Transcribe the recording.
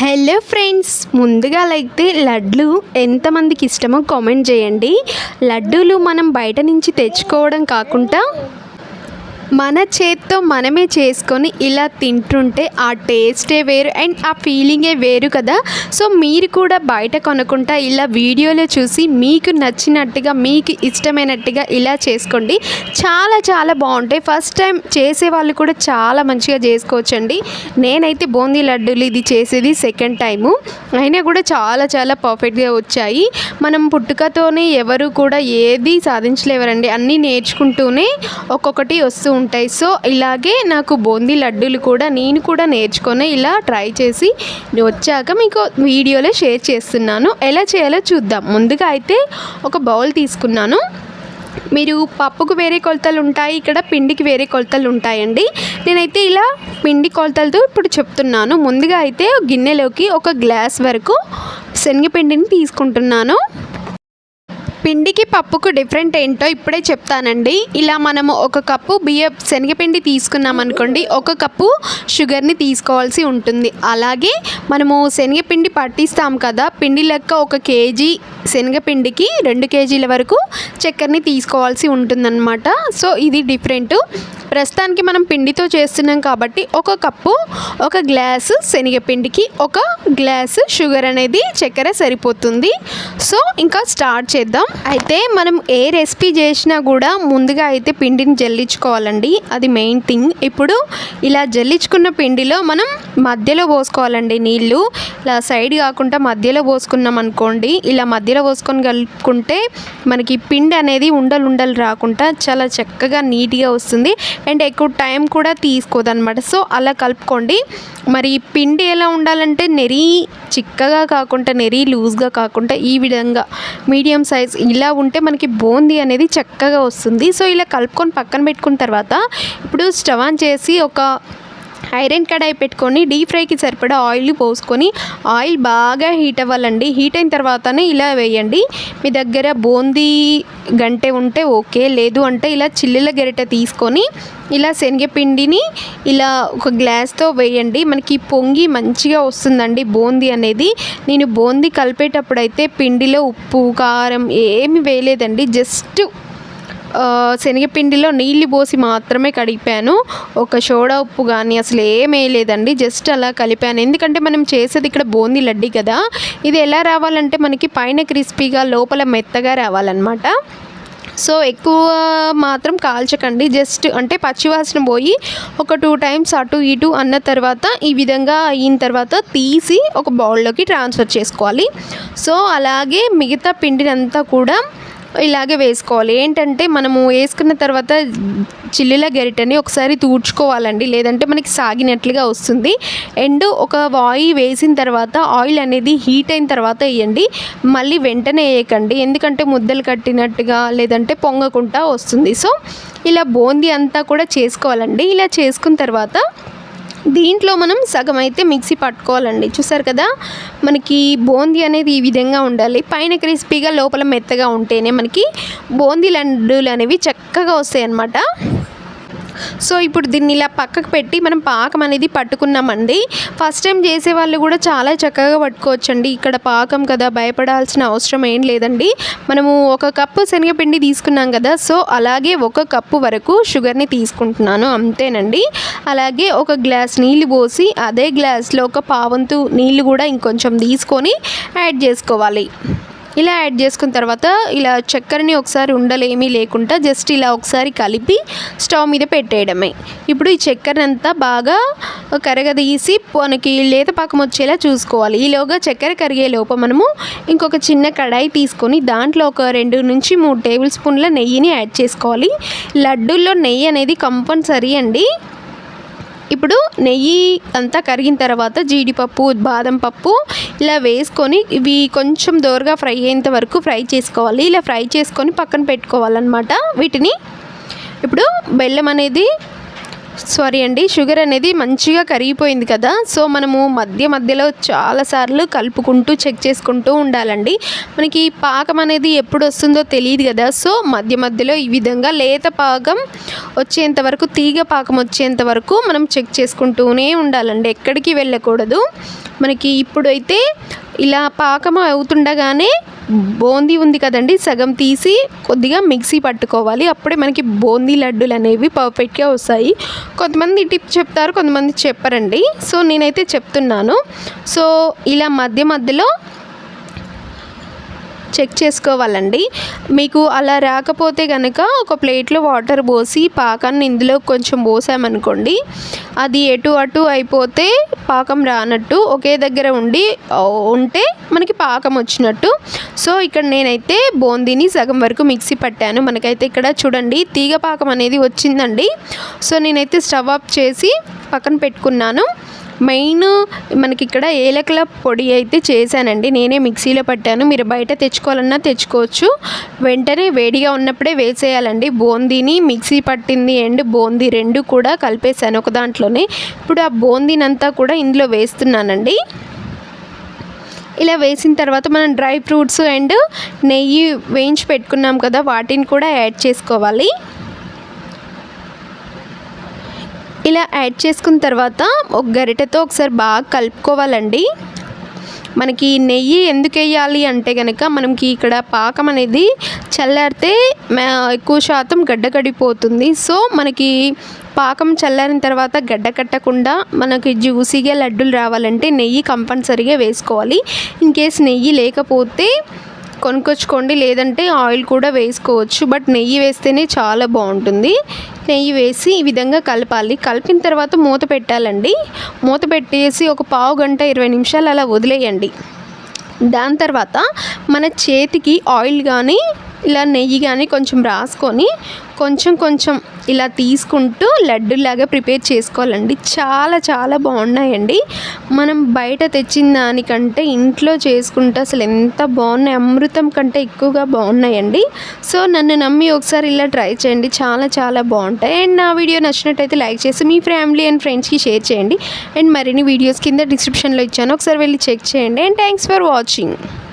Hello friends ముందుగా అయితే లడ్లు ఎంతమందికి ఇష్టమో కామెంట్ చేయండి. లడ్డూలు మనం బయట నుంచి తెచ్చుకోవడం కాకుండా మన చేత్తో మనమే చేసుకొని ఇలా తింటుంటే ఆ టేస్టే వేరు అండ్ ఆ ఫీలింగే వేరు కదా. సో మీరు కూడా బయట కొనకుండా ఇలా వీడియోలో చూసి మీకు నచ్చినట్టుగా మీకు ఇష్టమైనట్టుగా ఇలా చేసుకోండి. చాలా చాలా బాగుంటాయి. ఫస్ట్ టైం చేసే వాళ్ళు కూడా చాలా మంచిగా చేసుకోవచ్చండి. నేనైతే బూందీ లడ్డూలు ఇది చేసేది సెకండ్ టైము అయినా కూడా చాలా చాలా పర్ఫెక్ట్గా వచ్చాయి. మనం పుట్టుకతోనే ఎవరు కూడా ఏది సాధించలేవరండి. అన్నీ నేర్చుకుంటూనే ఒక్కొక్కటి వస్తూ ఉంటాయి. సో ఇలాగే నాకు బూందీ లడ్డూలు కూడా నేను కూడా నేర్చుకొని ఇలా ట్రై చేసి వచ్చాక మీకు వీడియోలో షేర్ చేస్తున్నాను. ఎలా చేయాలో చూద్దాం. ముందుగా అయితే ఒక బౌల్ తీసుకున్నాను. మీరు పప్పుకు వేరే కొలతలు ఉంటాయి ఇక్కడ పిండికి వేరే కొలతలు ఉంటాయండి. నేనైతే ఇలా పిండి కొలతలతో ఇప్పుడు చెప్తున్నాను. ముందుగా అయితే గిన్నెలోకి ఒక గ్లాస్ వరకు శనగపిండిని తీసుకుంటున్నాను. పిండికి పప్పుకు డిఫరెంట్ ఏంటో ఇప్పుడే చెప్తానండి. ఇలా మనము ఒక కప్పు బియ్య శనగపిండి తీసుకున్నాం అనుకోండి ఒక కప్పు షుగర్ని తీసుకోవాల్సి ఉంటుంది. అలాగే మనము శనగపిండి పట్టిస్తాం కదా పిండి లెక్క ఒక కేజీ శనగపిండికి రెండు కేజీల వరకు చక్కెరని తీసుకోవాల్సి ఉంటుందన్నమాట. సో ఇది డిఫరెంట్ ప్రస్తుతానికి మనం పిండితో చేస్తున్నాం కాబట్టి ఒక కప్పు ఒక గ్లాసు శనగపిండికి ఒక గ్లాసు షుగర్ అనేది చక్కెర సరిపోతుంది. సో ఇంకా స్టార్ట్ చేద్దాం. అయితే మనం ఏ రెసిపీ చేసినా కూడా ముందుగా అయితే పిండిని జల్లించుకోవాలండి. అది మెయిన్ థింగ్. ఇప్పుడు ఇలా జల్లించుకున్న పిండిలో మనం మధ్యలో పోసుకోవాలండి నీళ్ళు. ఇలా సైడ్ కాకుండా మధ్యలో పోసుకున్నాం అనుకోండి ఇలా మధ్యలో పోసుకొని కలుపుకుంటే మనకి పిండి అనేది ఉండలు ఉండలు రాకుండా చాలా చక్కగా నీట్గా వస్తుంది. అండ్ ఎక్కువ టైం కూడా తీసుకోదనమాట సో అలా కలుపుకోండి. మరి పిండి ఎలా ఉండాలంటే నెరీ చిక్కగా కాకుండా నెరీ లూజ్గా కాకుండా ఈ విధంగా మీడియం సైజ్ ఇలా ఉంటే మనకి బూందీ అనేది చక్కగా వస్తుంది. సో ఇలా కలుపుకొని పక్కన పెట్టుకున్న తర్వాత ఇప్పుడు స్టవ్ ఆన్ చేసి ఒక ఐరన్ కడాయి పెట్టుకొని డీప్ ఫ్రైకి సరిపడా ఆయిల్ పోసుకొని ఆయిల్ బాగా హీట్ అవ్వాలండి. హీట్ అయిన తర్వాతనే ఇలా వేయండి. మీ దగ్గర బూందీ గంటె ఉంటే ఓకే లేదు అంటే ఇలా చిల్లుల గరిటె తీసుకొని ఇలా శనగపిండిని ఇలా ఒక గ్లాస్తో వేయండి. మనకి పొంగి మంచిగా వస్తుందండి బూందీ అనేది. నేను బూందీ కలిపేటప్పుడు అయితే పిండిలో ఉప్పు కారం ఏమి వేయలేదండి. జస్ట్ శనగపిండిలో నీళ్ళు పోసి మాత్రమే కడిపాను. ఒక సోడా ఉప్పు కానీ అసలు ఏమేయలేదండి జస్ట్ అలా కలిపాను. ఎందుకంటే మనం చేసేది ఇక్కడ బోంది లడ్డీ కదా. ఇది ఎలా రావాలంటే మనకి పైన క్రిస్పీగా లోపల మెత్తగా రావాలన్నమాట. సో ఎక్కువ మాత్రం కాల్చకండి. జస్ట్ అంటే పచ్చివాసన పోయి ఒక టూ టైమ్స్ అటు ఇటు అన్న తర్వాత ఈ విధంగా అయిన తర్వాత తీసి ఒక బౌల్లోకి ట్రాన్స్ఫర్ చేసుకోవాలి. సో అలాగే మిగతా పిండినంతా కూడా ఇలాగే వేసుకోవాలి. ఏంటంటే మనము వేసుకున్న తర్వాత చిల్లుల గరిటని ఒకసారి తూడ్చుకోవాలండి. లేదంటే మనకి సాగినట్లుగా వస్తుంది. అండ్ ఒక వాయి వేసిన తర్వాత ఆయిల్ అనేది హీట్ అయిన తర్వాత వేయండి. మళ్ళీ వెంటనే వేయకండి. ఎందుకంటే ముద్దలు కట్టినట్టుగా లేదంటే పొంగకుండా వస్తుంది. సో ఇలా బూందీ అంతా కూడా చేసుకోవాలండి. ఇలా చేసుకున్న తర్వాత దీంట్లో మనం సగం అయితే మిక్సీ పట్టుకోవాలండి. చూసారు కదా? మనకి బూందీ అనేది ఈ విధంగా ఉండాలి. పైన క్రిస్పీగా లోపల మెత్తగా ఉంటేనే మనకి బూందీ లడ్డూలు అనేవి చక్కగా వస్తాయి అన్నమాట సో ఇప్పుడు దీన్ని ఇలా పక్కకు పెట్టి మనం పాకం అనేది పట్టుకున్నామండి. ఫస్ట్ టైం చేసే వాళ్ళు కూడా చాలా చక్కగా పట్టుకోవచ్చండి. ఇక్కడ పాకం కదా భయపడాల్సిన అవసరం ఏం లేదండి. మనము ఒక కప్పు శనగపిండి తీసుకున్నాం కదా సో అలాగే ఒక కప్పు వరకు షుగర్ని తీసుకుంటున్నాను అంతేనండి. అలాగే ఒక గ్లాస్ నీళ్ళు పోసి అదే గ్లాస్లో ఒక పావంతు నీళ్ళు కూడా ఇంకొంచెం తీసుకొని యాడ్ చేసుకోవాలి. ఇలా యాడ్ చేసుకున్న తర్వాత ఇలా చక్కెరని ఒకసారి ఉండలేమీ లేకుండా జస్ట్ ఇలా ఒకసారి కలిపి స్టవ్ మీద పెట్టేయడమే. ఇప్పుడు ఈ చక్కెర అంతా బాగా కరగదీసి మనకి లేత పాకం వచ్చేలా చూసుకోవాలి. ఈలోగా చక్కెర కరిగే లోప మనము ఇంకొక చిన్న కడాయి తీసుకొని దాంట్లో ఒక రెండు నుంచి మూడు టేబుల్ స్పూన్ల నెయ్యిని యాడ్ చేసుకోవాలి. లడ్డూల్లో నెయ్యి అనేది కంపల్సరీ అండి. ఇప్పుడు నెయ్యి అంతా కరిగిన తర్వాత జీడిపప్పు బాదం పప్పు ఇలా వేసుకొని ఇవి కొంచెం దోరగా ఫ్రై అయ్యేంత వరకు ఫ్రై చేసుకోవాలి. ఇలా ఫ్రై చేసుకొని పక్కన పెట్టుకోవాలన్నమాట వీటిని. ఇప్పుడు బెల్లం అనేది సారీ అండి షుగర్ అనేది మంచిగా కరిగిపోయింది కదా. సో మనము మధ్య మధ్యలో చాలాసార్లు కలుపుకుంటూ చెక్ చేసుకుంటూ ఉండాలండి. మనకి పాకం అనేది ఎప్పుడు వస్తుందో తెలియదు కదా. సో మధ్య మధ్యలో ఈ విధంగా లేత పాకం వచ్చేంత వరకు తీగ పాకం వచ్చేంత వరకు మనం చెక్ చేసుకుంటూనే ఉండాలండి. ఎక్కడికి వెళ్ళకూడదు. మనకి ఇప్పుడైతే ఇలా పాకం అవుతుండగానే బూందీ ఉంది కదండి సగం తీసి కొద్దిగా మిక్సీ పట్టుకోవాలి. అప్పుడే మనకి బూందీ లడ్డూలు అనేవి పర్ఫెక్ట్గా వస్తాయి. కొంతమంది టిప్ చెప్తారు కొంతమంది చెప్పరండి. సో నేనైతే చెప్తున్నాను. సో ఇలా మధ్య మధ్యలో చెక్ చేసుకోవాలండి. మీకు అలా రాకపోతే కనుక ఒక ప్లేట్లో వాటర్ పోసి పాకాన్ని ఇందులో కొంచెం పోసామనుకోండి అది ఎటు అటు అయిపోతే పాకం రానట్టు ఒకే దగ్గర ఉండి ఉంటే మనకి పాకం వచ్చినట్టు. సో ఇక్కడ నేనైతే బూందీని సగం వరకు మిక్సీ పట్టాను. మనకైతే ఇక్కడ చూడండి తీగ పాకం అనేది వచ్చిందండి. సో నేనైతే స్టవ్ ఆఫ్ చేసి పక్కన పెట్టుకున్నాను. మెయిన్ మనకి ఇక్కడ ఏలకల పొడి అయితే చేశానండి. నేనే మిక్సీలో పట్టాను. మీరు బయట తెచ్చుకోవాలన్నా తెచ్చుకోవచ్చు. వెంటనే వేడిగా ఉన్నప్పుడే వేసేయాలండి. బూందీని మిక్సీ పట్టింది అండ్ బూందీ రెండు కూడా కలిపేశాను ఒక దాంట్లోనే. ఇప్పుడు ఆ బూందీనంతా కూడా ఇందులో వేస్తున్నానండి. ఇలా వేసిన తర్వాత మనం డ్రై ఫ్రూట్స్ అండ్ నెయ్యి వేయించి పెట్టుకున్నాం కదా వాటిని కూడా యాడ్ చేసుకోవాలి. ఇలా యాడ్ చేసుకున్న తర్వాత ఒక గరిటెతో ఒకసారి బాగా కలుపుకోవాలండి. మనకి నెయ్యి ఎందుకు వేయాలి అంటే కనుక మనకి ఇక్కడ పాకం అనేది చల్లారితే ఎక్కువ శాతం గడ్డ కడిపోతుంది సో మనకి పాకం చల్లారిన తర్వాత గడ్డ కట్టకుండా మనకి జ్యూసీగా లడ్డూలు రావాలంటే నెయ్యి కంపల్సరీగా వేసుకోవాలి. ఇన్ కేస్ నెయ్యి లేకపోతే కొనుక్కొచ్చుకోండి లేదంటే ఆయిల్ కూడా వేసుకోవచ్చు. బట్ నెయ్యి వేస్తేనే చాలా బాగుంటుంది. నెయ్యి వేసి ఈ విధంగా కలపాలి. కలిపిన తర్వాత మూత పెట్టాలండి. మూత పెట్టేసి ఒక పావు గంట ఇరవై నిమిషాలు అలా వదిలేయండి. దాని తర్వాత మన చేతికి ఆయిల్ కానీ ఇలా నెయ్యి కానీ కొంచెం రాసుకొని కొంచెం కొంచెం ఇలా తీసుకుంటూ లడ్డూలాగా ప్రిపేర్ చేసుకోవాలండి. చాలా చాలా బాగున్నాయండి. మనం బయట తెచ్చిన దానికంటే ఇంట్లో చేసుకుంటే అసలు ఎంత బాగున్నాయి అమృతం కంటే ఎక్కువగా బాగున్నాయండి. సో నన్ను నమ్మి ఒకసారి ఇలా ట్రై చేయండి. చాలా చాలా బాగుంటాయి. అండ్ నా వీడియో నచ్చినట్టయితే లైక్ చేసి మీ ఫ్యామిలీ అండ్ ఫ్రెండ్స్కి షేర్ చేయండి. అండ్ మరిన్ని వీడియోస్ కింద డిస్క్రిప్షన్లో ఇచ్చాను. ఒకసారి వెళ్ళి చెక్ చేయండి. And thanks for watching.